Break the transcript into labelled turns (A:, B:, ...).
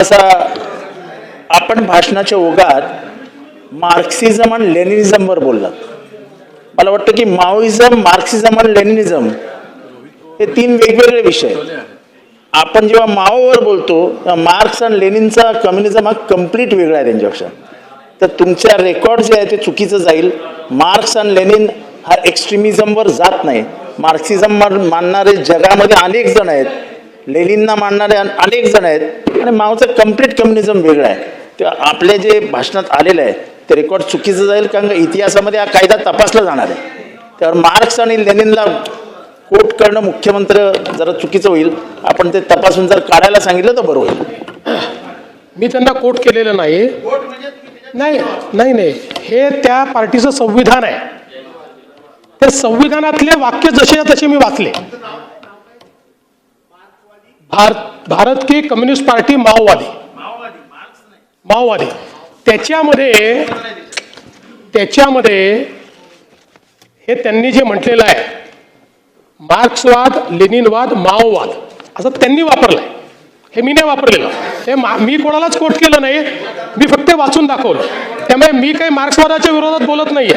A: असा आपण भाषणाच्या ओघात मार्क्सिझम आणि लेनिनिझमवर बोललात. मला वाटतं की माओइझम मार्क्सिझम आणि लेनिनिझम हे तीन वेगवेगळे विषय आहेत. आपण जेव्हा माओवर बोलतो तेव्हा मार्क्स आणि लेनिनचा कम्युनिझम हा कंप्लीट वेगळा आहे त्यांच्यापेक्षा. तर तुमच्या रेकॉर्ड जे आहे ते चुकीचं जाईल. मार्क्स आणि लेनिन हा एक्स्ट्रीमिझमवर जात नाही. मार्क्सिझम मानणारे जगामध्ये अनेक जण आहेत. लेनिनना मानणारे अनेक जण आहेत. आणि मावचं कंप्लीट कम्युनिझम वेगळं आहे. ते आपले जे भाषणात आलेलं आहे ते रेकॉर्ड चुकीचं जाईल कारण का इतिहासामध्ये हा कायदा तपासला जाणार आहे. त्यावर मार्क्स आणि लेनिनला कोट करणं मुख्यमंत्र जरा चुकीचं होईल. आपण ते तपासून जर काढायला सांगितलं तर बरं होईल.
B: मी त्यांना कोट केलेलं नाही. नाही नाही नाही. हे त्या पार्टीचं संविधान आहे. त्या संविधानातले वाक्य जसे तसे मी वाचले. भारत भारत की कम्युनिस्ट पार्टी माओवादी. माओवादी त्याच्यामध्ये त्याच्यामध्ये हे त्यांनी जे म्हटलेलं आहे मार्क्सवाद लेनिनवाद माओवाद असं त्यांनी वापरलंय. हे मी नाही वापरलेलं. हे मा- कोणालाच कोट केलं नाही. मी फक्त वाचून दाखवलं. त्यामुळे मी काही मार्क्सवादाच्या विरोधात बोलत नाहीये.